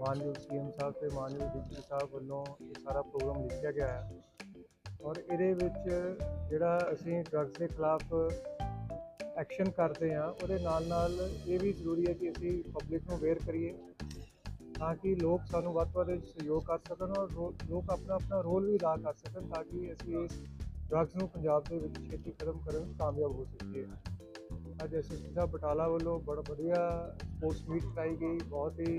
ਮਾਨਯੋਗ ਸੀਐਮ ਸਾਹਿਬ ਤੇ ਮਾਨਯੋਗ ਡੀਜੀ ਸਾਹਿਬ ਵੱਲੋਂ ਇਹ ਸਾਰਾ ਪ੍ਰੋਗਰਾਮ ਲਿਖਿਆ ਗਿਆ ਹੈ। ਔਰ ਇਹਦੇ ਵਿੱਚ ਜਿਹੜਾ ਅਸੀਂ ਡਰੱਗਸ ਦੇ ਖਿਲਾਫ ਐਕਸ਼ਨ ਕਰਦੇ ਹਾਂ, ਉਹਦੇ ਨਾਲ ਨਾਲ ਇਹ ਵੀ ਜ਼ਰੂਰੀ ਹੈ ਕਿ ਅਸੀਂ ਪਬਲਿਕ ਨੂੰ ਅਵੇਅਰ ਕਰੀਏ ਤਾਂ ਕਿ ਲੋਕ ਸਾਨੂੰ ਵੱਧ ਤੋਂ ਵੱਧ ਸਹਿਯੋਗ ਕਰ ਸਕਣ ਔਰ ਰੋ- ਲੋਕ ਆਪਣਾ ਆਪਣਾ ਰੋਲ ਵੀ ਅਦਾ ਕਰ ਸਕਣ ਤਾਂ ਕਿ ਅਸੀਂ ਇਸ ਡਰੱਗਸ ਨੂੰ ਪੰਜਾਬ ਦੇ ਵਿੱਚ ਛੇਤੀ ਖਤਮ ਕਰਨ ਵਿੱਚ ਕਾਮਯਾਬ ਹੋ ਸਕੀਏ ਅੱਜ ਐਸਐਸਪੀ ਸਾਹਿਬ ਬਟਾਲਾ ਵੱਲੋਂ ਬੜਾ ਵਧੀਆ ਸਪੋਰਟਸ ਮੀਟ ਕਰਾਈ ਗਈ। ਬਹੁਤ ਹੀ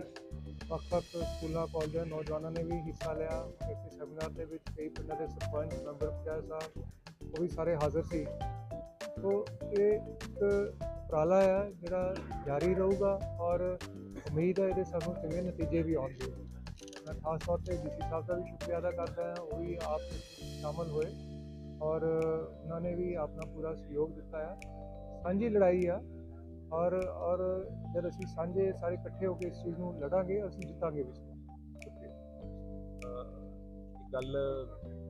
ਵੱਖ-ਵੱਖ ਸਕੂਲਾਂ, ਕਾਲਜਾਂ ਨੌਜਵਾਨਾਂ ਨੇ ਵੀ ਹਿੱਸਾ ਲਿਆ। ਇਸ ਸੈਮੀਨਾਰ ਦੇ ਵਿੱਚ ਕਈ ਪਿੰਡਾਂ ਦੇ ਸਰਪੰਚ, ਮੈਂਬਰ ਪੰਚਾਇਤ ਸਾਹਿਬ, ਉਹ ਵੀ ਸਾਰੇ ਹਾਜ਼ਰ ਸੀ। ਸੋ ਇਹ ਇੱਕ ਉਪਰਾਲਾ ਹੈ ਜਿਹੜਾ ਜਾਰੀ ਰਹੂਗਾ ਔਰ ਉਮੀਦ ਹੈ ਇਹਦੇ ਸਾਨੂੰ ਚੰਗੇ ਨਤੀਜੇ ਵੀ ਆਉਣਗੇ। ਮੈਂ ਖਾਸ ਤੌਰ ਤੇ ਡੀਸੀ ਸਾਹਿਬ ਦਾ ਵੀ ਸ਼ੁਕਰੀਆ ਅਦਾ ਕਰਦਾ ਹਾਂ। ਉਹ ਵੀ ਆਪ ਇਸ ਸ਼ਾਮਲ ਹੋਏ। ਔਰ ਉਹਨਾਂ ਨੇ ਵੀ ਆਪਣਾ ਪੂਰਾ ਸਹਿਯੋਗ ਦਿੱਤਾ ਆ। ਸਾਂਝੀ ਲੜਾਈ ਆ ਔਰ ਔਰ ਜਦ ਅਸੀਂ ਸਾਂਝੇ ਸਾਰੇ ਇਕੱਠੇ ਹੋ ਕੇ ਇਸ ਚੀਜ਼ ਨੂੰ ਲੜਾਂਗੇ, ਅਸੀਂ ਜਿੱਤਾਂਗੇ ਵੀ ਗੱਲ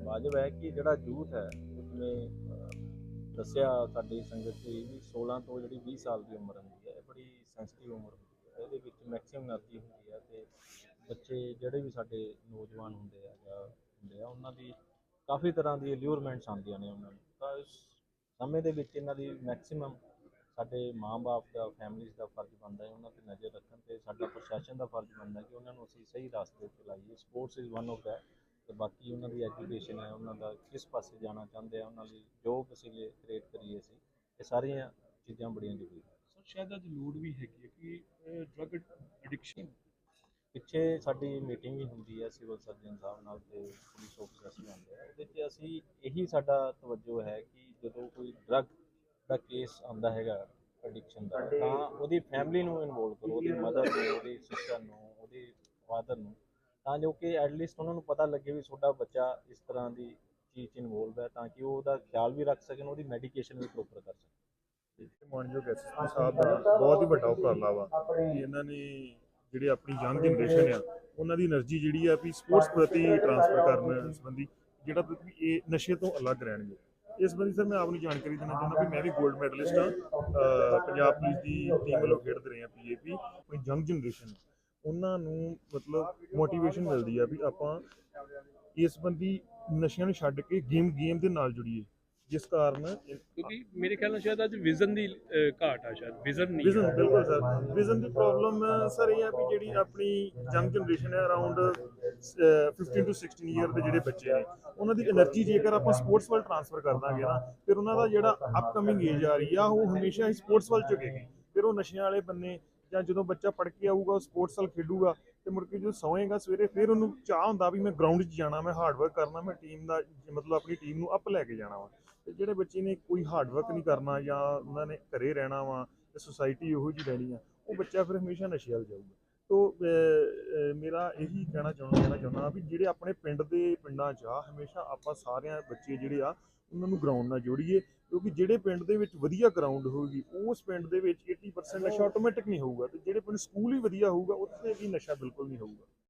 ਵਾਜਬ ਹੈ ਕਿ ਜਿਹੜਾ ਯੂਥ ਹੈ, ਉਸਨੇ ਦੱਸਿਆ ਸਾਡੀ ਸੰਗਤ ਦੀ ਵੀ 16 ਤੋਂ ਜਿਹੜੀ 20 ਸਾਲ ਦੀ ਉਮਰ ਹੁੰਦੀ ਹੈ, ਇਹ ਬੜੀ ਸੈਂਸਿਟਿਵ ਉਮਰ ਹੁੰਦੀ ਹੈ। ਇਹਦੇ ਵਿੱਚ ਮੈਕਸਿਮਮ એનર્ਜੀ ਹੁੰਦੀ ਹੈ ਤੇ ਬੱਚੇ ਜਿਹੜੇ ਵੀ ਸਾਡੇ ਨੌਜਵਾਨ ਹੁੰਦੇ ਆ ਜਾਂ ਹੁੰਦੇ ਆ, ਉਹਨਾਂ ਦੀ ਕਾਫੀ ਤਰ੍ਹਾਂ ਦੀ ਅਲਿਊਰਮੈਂਟਸ ਆਉਂਦੀਆਂ ਨੇ ਉਹਨਾਂ ਨੂੰ। ਤਾਂ ਇਸ ਸਮੇਂ ਦੇ ਵਿੱਚ ਇਹਨਾਂ ਦੀ ਮੈਕਸਿਮਮ ਸਾਡੇ ਮਾਂ-ਬਾਪ ਦਾ ਫੈਮਿਲੀਜ਼ ਦਾ ਫਰਜ਼ ਬਣਦਾ ਹੈ ਉਹਨਾਂ ਤੇ ਨਜ਼ਰ ਰੱਖਣ ਤੇ ਸਾਡਾ ਪ੍ਰਸ਼ਾਸਨ ਦਾ ਫਰਜ਼ ਬਣਦਾ ਕਿ ਉਹਨਾਂ ਨੂੰ ਅਸੀਂ ਸਹੀ ਰਸਤੇ ਤੇ ਲਾਈਏ। Sports is one of that ਤੇ ਬਾਕੀ ਉਹਨਾਂ ਦੀ ਐਜੂਕੇਸ਼ਨ ਹੈ, ਉਹਨਾਂ ਦਾ ਕਿਸ ਪਾਸੇ ਜਾਣਾ ਚਾਹੁੰਦੇ ਆ, ਉਹਨਾਂ ਲਈ ਜੋਬ ਅਸੀਂ ਕ੍ਰੀਏਟ ਕਰੀਏ ਅਸੀਂ, ਇਹ ਸਾਰੀਆਂ ਚੀਜ਼ਾਂ ਬੜੀਆਂ ਜ਼ਰੂਰੀ ਸਰ, ਸ਼ਾਇਦ ਅੱਜ ਲੋੜ ਵੀ ਹੈਗੀ ਹੈ ਕਿ ਡਰਗ ਐਡਿਕਸ਼ਨ ਪਿੱਛੇ ਸਾਡੀ ਮੀਟਿੰਗ ਵੀ ਹੁੰਦੀ ਹੈ ਸਿਵਲ ਸਰਜਨ ਸਾਹਿਬ ਨਾਲ ਤੇ ਪੁਲਿਸ ਆਫੀਸਰਸ ਵੀ ਆਉਂਦੇ ਆ ਉਹਦੇ 'ਚ ਅਸੀਂ ਇਹੀ ਸਾਡਾ ਤਵੱਜੋ ਹੈ ਕਿ ਜਦੋਂ ਕੋਈ ਡਰਗ ਦਾ ਕੇਸ ਆਉਂਦਾ ਹੈਗਾ ਐਡਿਕਸ਼ਨ ਦਾ ਤਾਂ ਉਹਦੀ ਫੈਮਿਲੀ ਨੂੰ ਇਨਵੋਲਵ ਕਰੋ ਉਹਦੀ ਮਦਰ ਨੂੰ ਉਹਦੀ ਸਿਸਟਰ ਨੂੰ ਉਹਦੀ ਫਾਦਰ ਨੂੰ ਤਾਂ ਜੋ ਕਿ ਐਟਲੀਸਟ ਉਹਨਾਂ ਨੂੰ ਪਤਾ ਲੱਗੇ ਵੀ ਤੁਹਾਡਾ ਬੱਚਾ ਇਸ ਤਰ੍ਹਾਂ ਦੀ ਚੀਜ਼ 'ਚ ਇਨਵੋਲਵ ਹੈ ਤਾਂ ਕਿ ਉਹ ਉਹਦਾ ਖਿਆਲ ਵੀ ਰੱਖ ਸਕਣ ਉਹਦੀ ਮੈਡੀਕੇਸ਼ਨ ਵੀ ਪ੍ਰੋਪਰ ਕਰ ਸਕਣ। ਮਾਨਯੋਗ ਐਸਐਸਪੀ ਸਾਹਿਬ ਦਾ ਬਹੁਤ ਹੀ ਵੱਡਾ ਉਪਰਾਲਾ ਵਾ ਕਿ ਇਹਨਾਂ ਨੇ ਜਿਹੜੇ ਆਪਣੀ ਯੰਗ ਜਨਰੇਸ਼ਨ ਆ, ਉਹਨਾਂ ਦੀ એનર્ਜੀ ਜਿਹੜੀ ਆ ਵੀ ਸਪੋਰਟਸ ਪ੍ਰਤੀ ਟ੍ਰਾਂਸਫਰ ਕਰਨ ਸੰਬੰਧੀ, ਜਿਹੜਾ ਵੀ ਇਹ ਨਸ਼ੇ ਤੋਂ ਅਲੱਗ ਰਹਿਣਗੇ। ਇਸ ਸੰਬੰਧੀ ਸਰ, ਮੈਂ ਆਪ ਨੂੰ ਜਾਣਕਾਰੀ ਦੇਣਾ ਚਾਹੁੰਦਾ ਵੀ ਮੈਂ ਵੀ 골ਡ ਮੈਡਲਿਸਟ ਆ ਪੰਜਾਬ ਪੁਲਿਸ ਦੀ ਟੀਮ ਵੱਲੋਂ ਖੇਡਦੇ ਰਹੇ ਆ ਪੀਏਪੀ ਕੋਈ ਯੰਗ ਜਨਰੇਸ਼ਨ ਉਹਨਾਂ ਨੂੰ ਮਤਲਬ ਮੋਟੀਵੇਸ਼ਨ ਮਿਲਦੀ ਆ ਵੀ ਆਪਾਂ ਇਸ ਸੰਬੰਧੀ ਨਸ਼ਿਆਂ ਨੂੰ ਛੱਡ ਕੇ ਗੇਮ ਗੇਮ ਦੇ ਨਾਲ ਜੁੜੀਏ। ਜਿਸ ਕਾਰਨ ਕਿਉਂਕਿ ਮੇਰੇ ਖਿਆਲ ਨਾਲ ਸ਼ਾਇਦ ਅੱਜ ਵਿਜ਼ਨ ਦੀ ਘਾਟ ਆ ਸ਼ਾਇਦ ਵਿਜ਼ਨ ਨਹੀਂ ਵਿਜ਼ਨ ਬਿਲਕੁਲ ਸਰ। ਵਿਜ਼ਨ ਦੀ ਪ੍ਰੋਬਲਮ ਸਰ ਇਹ ਹੈ ਵੀ ਜਿਹੜੀ ਆਪਣੀ ਯੰਗ ਜਨਰੇਸ਼ਨ ਹੈ ਅਰਾਊਂਡ 15 ਟੂ 16 ਇਅਰ ਦੇ ਜਿਹੜੇ ਬੱਚੇ ਨੇ ਉਹਨਾਂ ਦੀ એનર્ਜੀ ਜੇਕਰ ਆਪਾਂ ਸਪੋਰਟਸ ਵੱਲ ਟ੍ਰਾਂਸਫਰ ਕਰ ਦਾਂਗੇ ਨਾ ਫਿਰ ਉਹਨਾਂ ਦਾ ਜਿਹੜਾ ਅਪਕਮਿੰਗ ਏਜ ਆ ਰਹੀ ਆ ਉਹ ਹਮੇਸ਼ਾ ਹੀ ਸਪੋਰਟਸ ਵੱਲ ਝੁਕੇਗੀ। ਫਿਰ ਉਹ ਨਸ਼ਿਆਂ ਵਾਲੇ ਬੰਨੇ ਜਾਂ ਜਦੋਂ ਬੱਚਾ ਪੜ ਕੇ ਆਊਗਾ ਉਹ ਸਪੋਰਟਸ ਵੱਲ ਖੇਡੂਗਾ ਤੇ ਮੁੜ ਕੇ ਜਦੋਂ ਸੌਏਗਾ ਸਵੇਰੇ ਫਿਰ ਉਹਨੂੰ ਚਾਹ ਹੁੰਦਾ ਵੀ ਮੈਂ ਗਰਾਊਂਡ 'ਚ ਜਾਣਾ ਮੈਂ ਹਾਰਡ ਵਰਕ ਕਰਨਾ ਮੈਂ ਟੀਮ ਦਾ ਮਤਲਬ ਆਪਣੀ ਟੀਮ ਨੂੰ ਅਪ ਲੈ ਕੇ ਜਾਣਾ ਵਾ। ਤੇ ਜਿਹੜੇ ਬੱਚੇ ਨੇ ਕੋਈ ਹਾਰਡ ਵਰਕ ਨਹੀਂ ਕਰਨਾ ਜਾਂ ਉਹਨਾਂ ਨੇ ਘਰੇ ਰਹਿਣਾ ਵਾ ਤੇ ਸੁਸਾਇਟੀ ਉਹੋ ਜਿਹੀ ਰਹਿਣੀ ਆ ਉਹ ਬੱਚਾ ਫਿਰ ਹਮੇਸ਼ਾ ਨਸ਼ੇ ਵੱਲ ਜਾਊਗਾ। ਤੋ ਮੇਰਾ ਇਹੀ ਕਹਿਣਾ ਚਾਹੁੰਦਾ ਕਹਿਣਾ ਚਾਹੁੰਦਾ ਵੀ ਜਿਹੜੇ ਆਪਣੇ ਪਿੰਡ ਦੇ ਪਿੰਡਾਂ 'ਚ ਆ ਹਮੇਸ਼ਾ ਆਪਾਂ ਸਾਰਿਆਂ ਬੱਚੇ ਜਿਹੜੇ ਆ ਉਹਨਾਂ ਨੂੰ ਗਰਾਊਂਡ ਨਾਲ ਜੋੜੀਏ ਕਿਉਂਕਿ ਜਿਹੜੇ ਪਿੰਡ ਦੇ ਵਿੱਚ ਵਧੀਆ ਗਰਾਊਂਡ ਹੋਊਗੀ ਉਸ ਪਿੰਡ ਦੇ ਵਿੱਚ 80% ਨਸ਼ਾ ਆਟੋਮੈਟਿਕ ਨਹੀਂ ਹੋਊਗਾ ਤੇ ਜਿਹੜੇ ਪਿੰਡ ਸਕੂਲ ਹੀ ਵਧੀਆ ਹੋਊਗਾ ਉੱਥੇ ਵੀ ਨਸ਼ਾ ਬਿਲਕੁਲ ਨਹੀਂ ਹੋਊਗਾ।